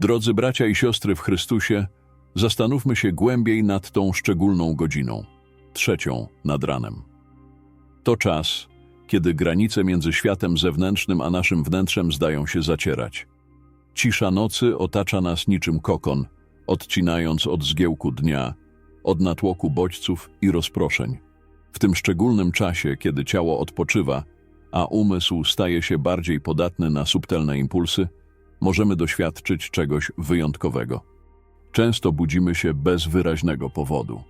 Drodzy bracia i siostry w Chrystusie, zastanówmy się głębiej nad tą szczególną godziną, trzecią nad ranem. To czas, kiedy granice między światem zewnętrznym a naszym wnętrzem zdają się zacierać. Cisza nocy otacza nas niczym kokon, odcinając od zgiełku dnia, od natłoku bodźców i rozproszeń. W tym szczególnym czasie, kiedy ciało odpoczywa, a umysł staje się bardziej podatny na subtelne impulsy, możemy doświadczyć czegoś wyjątkowego. Często budzimy się bez wyraźnego powodu.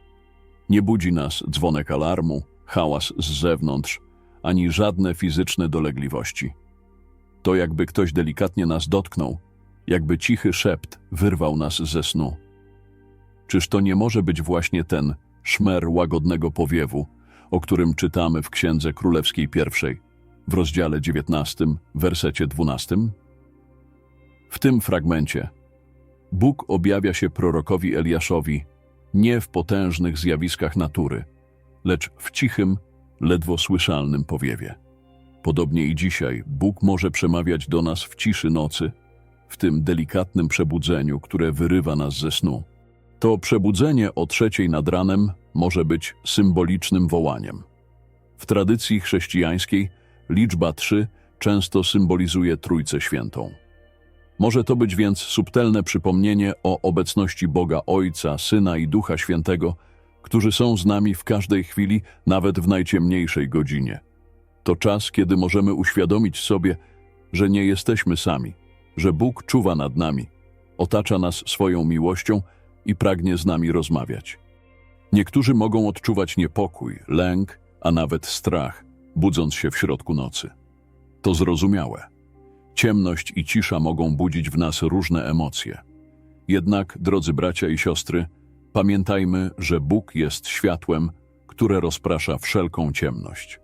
Nie budzi nas dzwonek alarmu, hałas z zewnątrz, ani żadne fizyczne dolegliwości. To jakby ktoś delikatnie nas dotknął, jakby cichy szept wyrwał nas ze snu. Czyż to nie może być właśnie ten szmer łagodnego powiewu, o którym czytamy w Księdze Królewskiej pierwszej, w rozdziale 19, wersecie 12? W tym fragmencie Bóg objawia się prorokowi Eliaszowi nie w potężnych zjawiskach natury, lecz w cichym, ledwo słyszalnym powiewie. Podobnie i dzisiaj Bóg może przemawiać do nas w ciszy nocy, w tym delikatnym przebudzeniu, które wyrywa nas ze snu. To przebudzenie o trzeciej nad ranem może być symbolicznym wołaniem. W tradycji chrześcijańskiej liczba trzy często symbolizuje Trójcę Świętą. Może to być więc subtelne przypomnienie o obecności Boga Ojca, Syna i Ducha Świętego, którzy są z nami w każdej chwili, nawet w najciemniejszej godzinie. To czas, kiedy możemy uświadomić sobie, że nie jesteśmy sami, że Bóg czuwa nad nami, otacza nas swoją miłością i pragnie z nami rozmawiać. Niektórzy mogą odczuwać niepokój, lęk, a nawet strach, budząc się w środku nocy. To zrozumiałe. Ciemność i cisza mogą budzić w nas różne emocje. Jednak, drodzy bracia i siostry, pamiętajmy, że Bóg jest światłem, które rozprasza wszelką ciemność.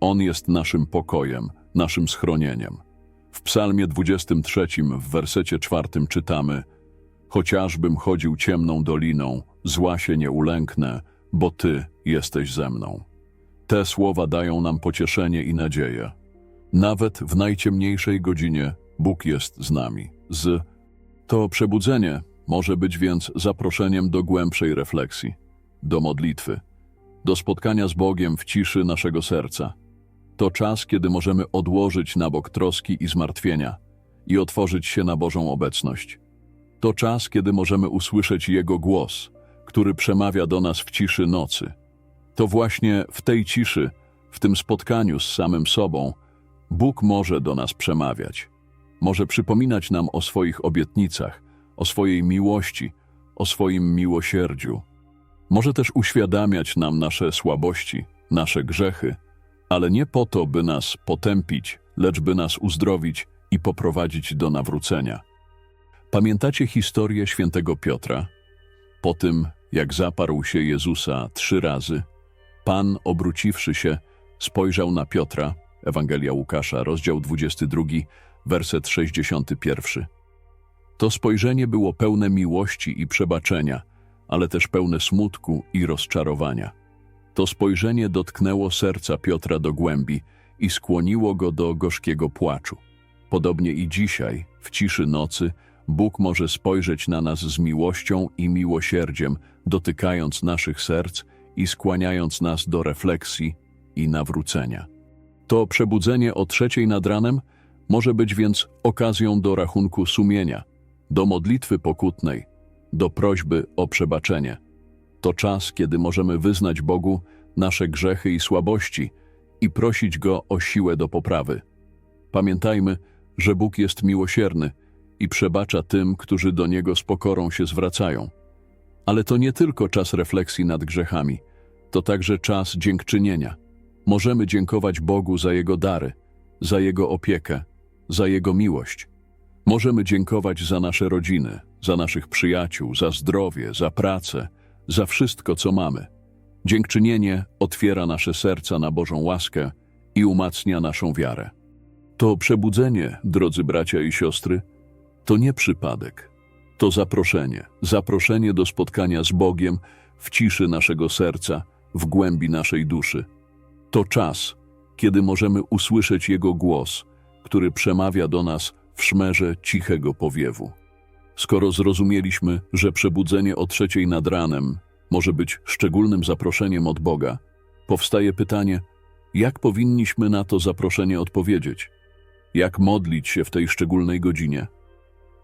On jest naszym pokojem, naszym schronieniem. W Psalmie 23, w wersecie czwartym czytamy: Chociażbym chodził ciemną doliną, zła się nie ulęknę, bo Ty jesteś ze mną. Te słowa dają nam pocieszenie i nadzieję. Nawet w najciemniejszej godzinie Bóg jest z nami. Z to przebudzenie może być więc zaproszeniem do głębszej refleksji, do modlitwy, do spotkania z Bogiem w ciszy naszego serca. To czas, kiedy możemy odłożyć na bok troski i zmartwienia i otworzyć się na Bożą obecność. To czas, kiedy możemy usłyszeć Jego głos, który przemawia do nas w ciszy nocy. To właśnie w tej ciszy, w tym spotkaniu z samym sobą, Bóg może do nas przemawiać. Może przypominać nam o swoich obietnicach, o swojej miłości, o swoim miłosierdziu. Może też uświadamiać nam nasze słabości, nasze grzechy, ale nie po to, by nas potępić, lecz by nas uzdrowić i poprowadzić do nawrócenia. Pamiętacie historię świętego Piotra? Po tym, jak zaparł się Jezusa trzy razy, Pan, obróciwszy się, spojrzał na Piotra, Ewangelia Łukasza, rozdział 22, werset 61. To spojrzenie było pełne miłości i przebaczenia, ale też pełne smutku i rozczarowania. To spojrzenie dotknęło serca Piotra do głębi i skłoniło go do gorzkiego płaczu. Podobnie i dzisiaj, w ciszy nocy, Bóg może spojrzeć na nas z miłością i miłosierdziem, dotykając naszych serc i skłaniając nas do refleksji i nawrócenia. To przebudzenie o trzeciej nad ranem może być więc okazją do rachunku sumienia, do modlitwy pokutnej, do prośby o przebaczenie. To czas, kiedy możemy wyznać Bogu nasze grzechy i słabości i prosić Go o siłę do poprawy. Pamiętajmy, że Bóg jest miłosierny i przebacza tym, którzy do Niego z pokorą się zwracają. Ale to nie tylko czas refleksji nad grzechami, to także czas dziękczynienia. Możemy dziękować Bogu za Jego dary, za Jego opiekę, za Jego miłość. Możemy dziękować za nasze rodziny, za naszych przyjaciół, za zdrowie, za pracę, za wszystko, co mamy. Dziękczynienie otwiera nasze serca na Bożą łaskę i umacnia naszą wiarę. To przebudzenie, drodzy bracia i siostry, to nie przypadek. To zaproszenie, zaproszenie do spotkania z Bogiem w ciszy naszego serca, w głębi naszej duszy. To czas, kiedy możemy usłyszeć Jego głos, który przemawia do nas w szmerze cichego powiewu. Skoro zrozumieliśmy, że przebudzenie o trzeciej nad ranem może być szczególnym zaproszeniem od Boga, powstaje pytanie, jak powinniśmy na to zaproszenie odpowiedzieć? Jak modlić się w tej szczególnej godzinie?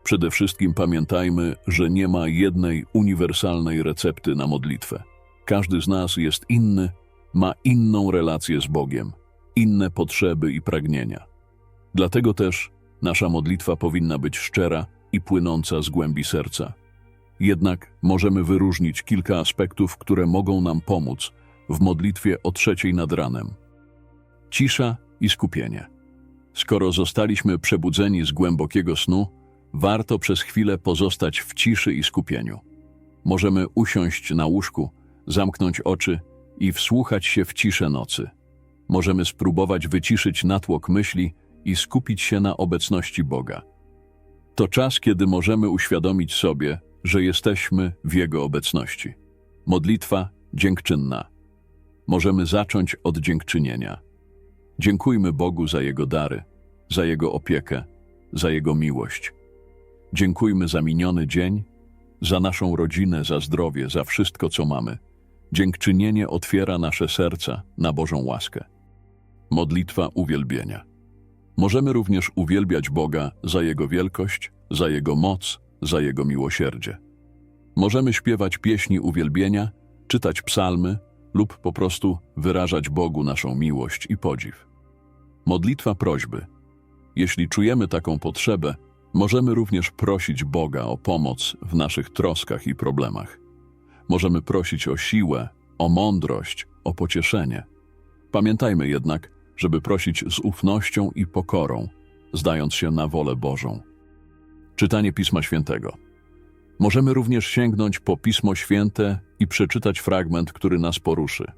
Przede wszystkim pamiętajmy, że nie ma jednej uniwersalnej recepty na modlitwę. Każdy z nas jest inny, ma inną relację z Bogiem, inne potrzeby i pragnienia. Dlatego też nasza modlitwa powinna być szczera i płynąca z głębi serca. Jednak możemy wyróżnić kilka aspektów, które mogą nam pomóc w modlitwie o trzeciej nad ranem. Cisza i skupienie. Skoro zostaliśmy przebudzeni z głębokiego snu, warto przez chwilę pozostać w ciszy i skupieniu. Możemy usiąść na łóżku, zamknąć oczy i wsłuchać się w ciszę nocy. Możemy spróbować wyciszyć natłok myśli i skupić się na obecności Boga. To czas, kiedy możemy uświadomić sobie, że jesteśmy w Jego obecności. Modlitwa dziękczynna. Możemy zacząć od dziękczynienia. Dziękujmy Bogu za Jego dary, za Jego opiekę, za Jego miłość. Dziękujmy za miniony dzień, za naszą rodzinę, za zdrowie, za wszystko, co mamy. Dziękczynienie otwiera nasze serca na Bożą łaskę. Modlitwa uwielbienia. Możemy również uwielbiać Boga za Jego wielkość, za Jego moc, za Jego miłosierdzie. Możemy śpiewać pieśni uwielbienia, czytać psalmy lub po prostu wyrażać Bogu naszą miłość i podziw. Modlitwa prośby. Jeśli czujemy taką potrzebę, możemy również prosić Boga o pomoc w naszych troskach i problemach. Możemy prosić o siłę, o mądrość, o pocieszenie. Pamiętajmy jednak, żeby prosić z ufnością i pokorą, zdając się na wolę Bożą. Czytanie Pisma Świętego. Możemy również sięgnąć po Pismo Święte i przeczytać fragment, który nas poruszy.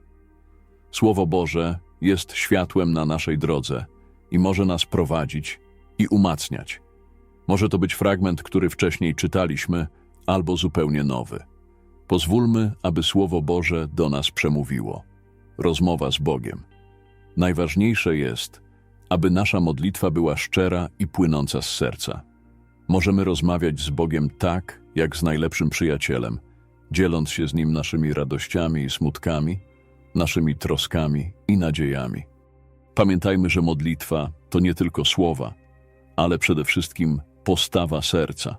Słowo Boże jest światłem na naszej drodze i może nas prowadzić i umacniać. Może to być fragment, który wcześniej czytaliśmy, albo zupełnie nowy. Pozwólmy, aby Słowo Boże do nas przemówiło. Rozmowa z Bogiem. Najważniejsze jest, aby nasza modlitwa była szczera i płynąca z serca. Możemy rozmawiać z Bogiem tak, jak z najlepszym przyjacielem, dzieląc się z Nim naszymi radościami i smutkami, naszymi troskami i nadziejami. Pamiętajmy, że modlitwa to nie tylko słowa, ale przede wszystkim postawa serca.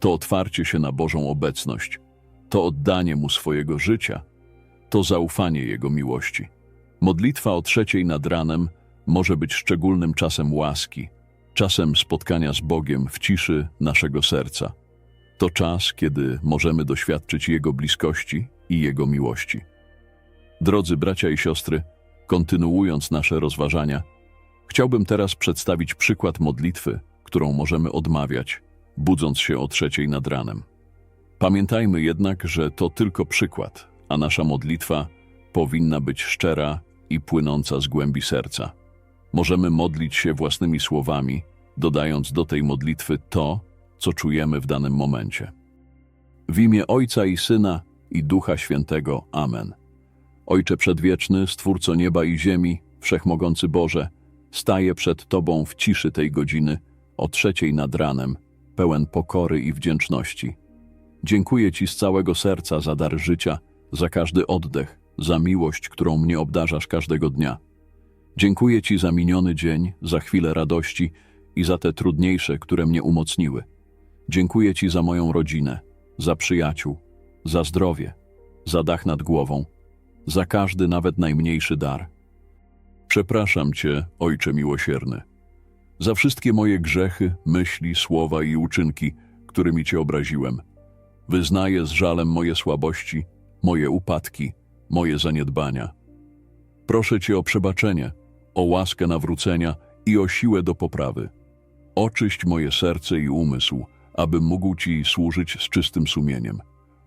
To otwarcie się na Bożą obecność, to oddanie Mu swojego życia, to zaufanie Jego miłości. Modlitwa o trzeciej nad ranem może być szczególnym czasem łaski, czasem spotkania z Bogiem w ciszy naszego serca. To czas, kiedy możemy doświadczyć Jego bliskości i Jego miłości. Drodzy bracia i siostry, kontynuując nasze rozważania, chciałbym teraz przedstawić przykład modlitwy, którą możemy odmawiać, budząc się o trzeciej nad ranem. Pamiętajmy jednak, że to tylko przykład, a nasza modlitwa powinna być szczera i płynąca z głębi serca. Możemy modlić się własnymi słowami, dodając do tej modlitwy to, co czujemy w danym momencie. W imię Ojca i Syna i Ducha Świętego. Amen. Ojcze Przedwieczny, Stwórco nieba i ziemi, Wszechmogący Boże, staję przed Tobą w ciszy tej godziny, o trzeciej nad ranem, pełen pokory i wdzięczności. Dziękuję Ci z całego serca za dar życia, za każdy oddech, za miłość, którą mnie obdarzasz każdego dnia. Dziękuję Ci za miniony dzień, za chwilę radości i za te trudniejsze, które mnie umocniły. Dziękuję Ci za moją rodzinę, za przyjaciół, za zdrowie, za dach nad głową, za każdy nawet najmniejszy dar. Przepraszam Cię, Ojcze miłosierny, za wszystkie moje grzechy, myśli, słowa i uczynki, którymi Cię obraziłem. Wyznaję z żalem moje słabości, moje upadki, moje zaniedbania. Proszę Cię o przebaczenie, o łaskę nawrócenia i o siłę do poprawy. Oczyść moje serce i umysł, abym mógł Ci służyć z czystym sumieniem.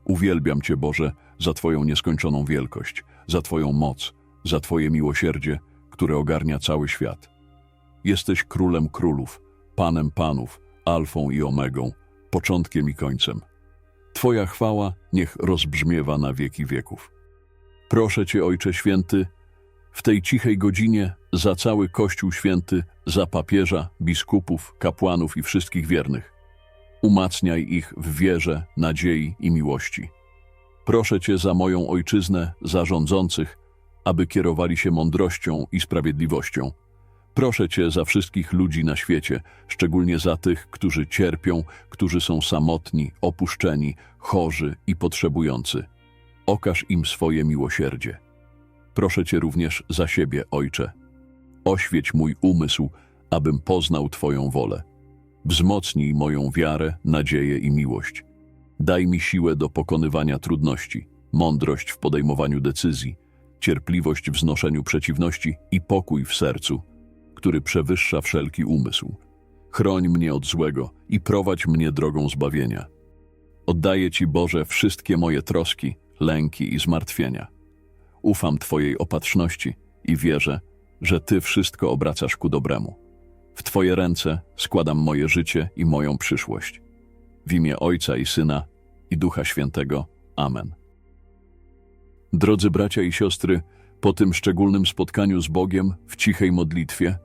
Uwielbiam Cię, Boże, za Twoją nieskończoną wielkość, za Twoją moc, za Twoje miłosierdzie, które ogarnia cały świat. Jesteś królem królów, panem panów, alfą i omegą, początkiem i końcem. Twoja chwała niech rozbrzmiewa na wieki wieków. Proszę Cię, Ojcze Święty, w tej cichej godzinie za cały Kościół Święty, za papieża, biskupów, kapłanów i wszystkich wiernych. umacniaj ich w wierze, nadziei i miłości. Proszę Cię za moją ojczyznę, za rządzących, aby kierowali się mądrością i sprawiedliwością. Proszę Cię za wszystkich ludzi na świecie, szczególnie za tych, którzy cierpią, którzy są samotni, opuszczeni, chorzy i potrzebujący. Okaż im swoje miłosierdzie. Proszę Cię również za siebie, Ojcze. Oświeć mój umysł, abym poznał Twoją wolę. Wzmocnij moją wiarę, nadzieję i miłość. Daj mi siłę do pokonywania trudności, mądrość w podejmowaniu decyzji, cierpliwość w znoszeniu przeciwności i pokój w sercu, który przewyższa wszelki umysł. Chroń mnie od złego i prowadź mnie drogą zbawienia. Oddaję Ci, Boże, wszystkie moje troski, lęki i zmartwienia. Ufam Twojej opatrzności i wierzę, że Ty wszystko obracasz ku dobremu. W Twoje ręce składam moje życie i moją przyszłość. W imię Ojca i Syna i Ducha Świętego. Amen. Drodzy bracia i siostry, po tym szczególnym spotkaniu z Bogiem w cichej modlitwie,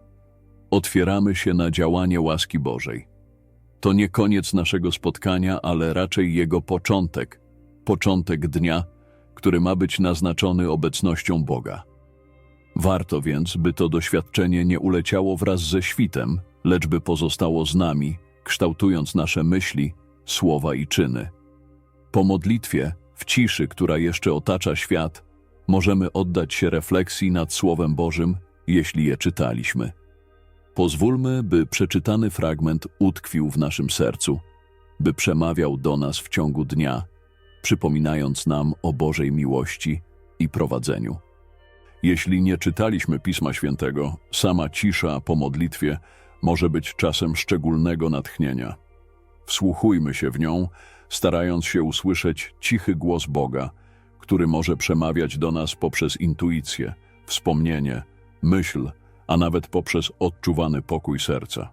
otwieramy się na działanie łaski Bożej. To nie koniec naszego spotkania, ale raczej jego początek, początek dnia, który ma być naznaczony obecnością Boga. Warto więc, by to doświadczenie nie uleciało wraz ze świtem, lecz by pozostało z nami, kształtując nasze myśli, słowa i czyny. Po modlitwie, w ciszy, która jeszcze otacza świat, możemy oddać się refleksji nad Słowem Bożym, jeśli je czytaliśmy. Pozwólmy, by przeczytany fragment utkwił w naszym sercu, by przemawiał do nas w ciągu dnia, przypominając nam o Bożej miłości i prowadzeniu. Jeśli nie czytaliśmy Pisma Świętego, sama cisza po modlitwie może być czasem szczególnego natchnienia. Wsłuchujmy się w nią, starając się usłyszeć cichy głos Boga, który może przemawiać do nas poprzez intuicję, wspomnienie, myśl, a nawet poprzez odczuwany pokój serca.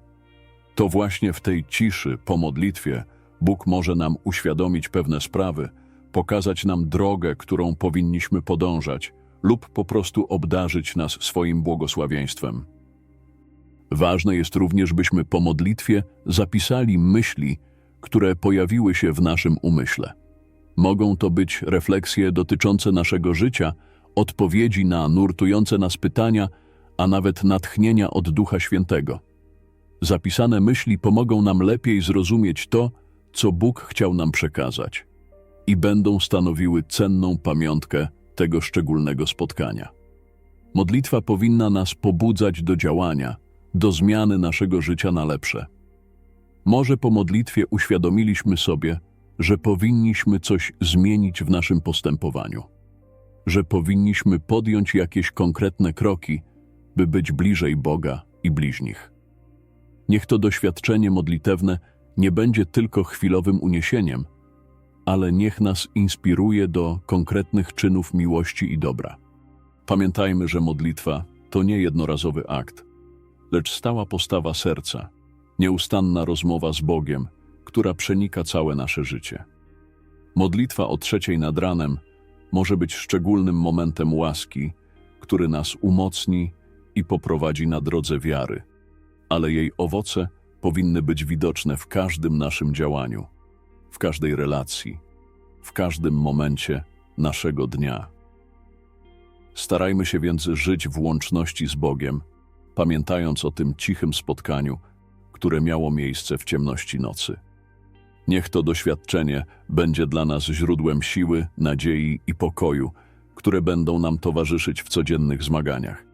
To właśnie w tej ciszy po modlitwie Bóg może nam uświadomić pewne sprawy, pokazać nam drogę, którą powinniśmy podążać, lub po prostu obdarzyć nas swoim błogosławieństwem. Ważne jest również, byśmy po modlitwie zapisali myśli, które pojawiły się w naszym umyśle. Mogą to być refleksje dotyczące naszego życia, odpowiedzi na nurtujące nas pytania, a nawet natchnienia od Ducha Świętego. Zapisane myśli pomogą nam lepiej zrozumieć to, co Bóg chciał nam przekazać i będą stanowiły cenną pamiątkę tego szczególnego spotkania. Modlitwa powinna nas pobudzać do działania, do zmiany naszego życia na lepsze. Może po modlitwie uświadomiliśmy sobie, że powinniśmy coś zmienić w naszym postępowaniu, że powinniśmy podjąć jakieś konkretne kroki, by być bliżej Boga i bliźnich. Niech to doświadczenie modlitewne nie będzie tylko chwilowym uniesieniem, ale niech nas inspiruje do konkretnych czynów miłości i dobra. Pamiętajmy, że modlitwa to nie jednorazowy akt, lecz stała postawa serca, nieustanna rozmowa z Bogiem, która przenika całe nasze życie. Modlitwa o trzeciej nad ranem może być szczególnym momentem łaski, który nas umocni i poprowadzi na drodze wiary, ale jej owoce powinny być widoczne w każdym naszym działaniu w każdej relacji, w każdym momencie naszego dnia. Starajmy się więc żyć w łączności z Bogiem, pamiętając o tym cichym spotkaniu, które miało miejsce w ciemności nocy. Niech to doświadczenie będzie dla nas źródłem siły, nadziei i pokoju, które będą nam towarzyszyć w codziennych zmaganiach.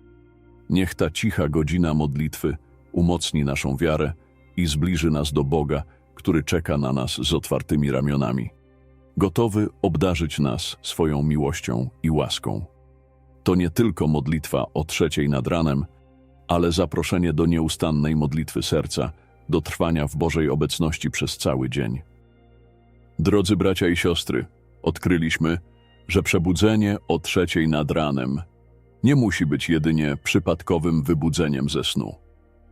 Niech ta cicha godzina modlitwy umocni naszą wiarę i zbliży nas do Boga, który czeka na nas z otwartymi ramionami, gotowy obdarzyć nas swoją miłością i łaską. To nie tylko modlitwa o trzeciej nad ranem, ale zaproszenie do nieustannej modlitwy serca, do trwania w Bożej obecności przez cały dzień. Drodzy bracia i siostry, odkryliśmy, że przebudzenie o trzeciej nad ranem nie musi być jedynie przypadkowym wybudzeniem ze snu.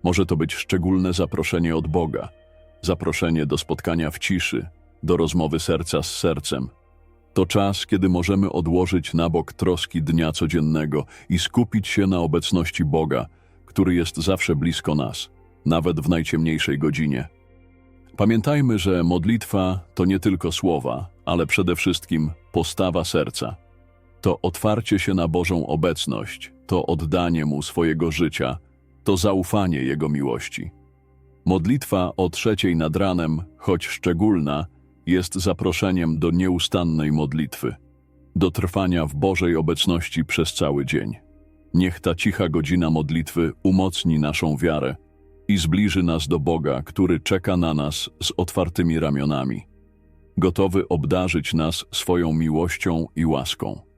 Może to być szczególne zaproszenie od Boga – zaproszenie do spotkania w ciszy, do rozmowy serca z sercem. To czas, kiedy możemy odłożyć na bok troski dnia codziennego i skupić się na obecności Boga, który jest zawsze blisko nas, nawet w najciemniejszej godzinie. Pamiętajmy, że modlitwa to nie tylko słowa, ale przede wszystkim postawa serca. To otwarcie się na Bożą obecność, to oddanie Mu swojego życia, to zaufanie Jego miłości. Modlitwa o trzeciej nad ranem, choć szczególna, jest zaproszeniem do nieustannej modlitwy, do trwania w Bożej obecności przez cały dzień. Niech ta cicha godzina modlitwy umocni naszą wiarę i zbliży nas do Boga, który czeka na nas z otwartymi ramionami, gotowy obdarzyć nas swoją miłością i łaską.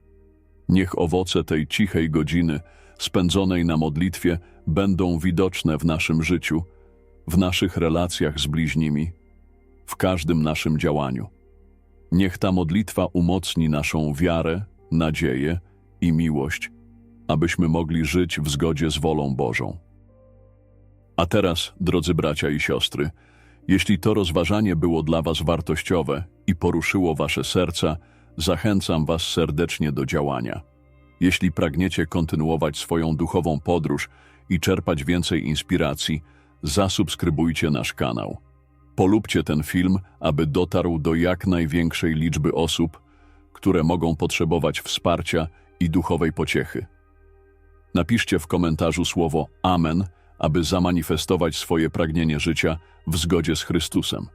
Niech owoce tej cichej godziny, spędzonej na modlitwie, będą widoczne w naszym życiu, w naszych relacjach z bliźnimi, w każdym naszym działaniu. Niech ta modlitwa umocni naszą wiarę, nadzieję i miłość, abyśmy mogli żyć w zgodzie z wolą Bożą. A teraz, drodzy bracia i siostry, jeśli to rozważanie było dla Was wartościowe i poruszyło Wasze serca, zachęcam Was serdecznie do działania. Jeśli pragniecie kontynuować swoją duchową podróż i czerpać więcej inspiracji, zasubskrybujcie nasz kanał. Polubcie ten film, aby dotarł do jak największej liczby osób, które mogą potrzebować wsparcia i duchowej pociechy. Napiszcie w komentarzu słowo Amen, aby zamanifestować swoje pragnienie życia w zgodzie z Chrystusem.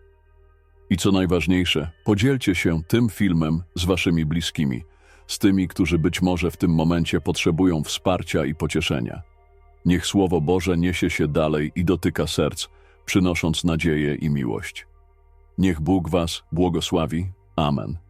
I co najważniejsze, podzielcie się tym filmem z waszymi bliskimi, z tymi, którzy być może w tym momencie potrzebują wsparcia i pocieszenia. Niech Słowo Boże niesie się dalej i dotyka serc, przynosząc nadzieję i miłość. Niech Bóg was błogosławi. Amen.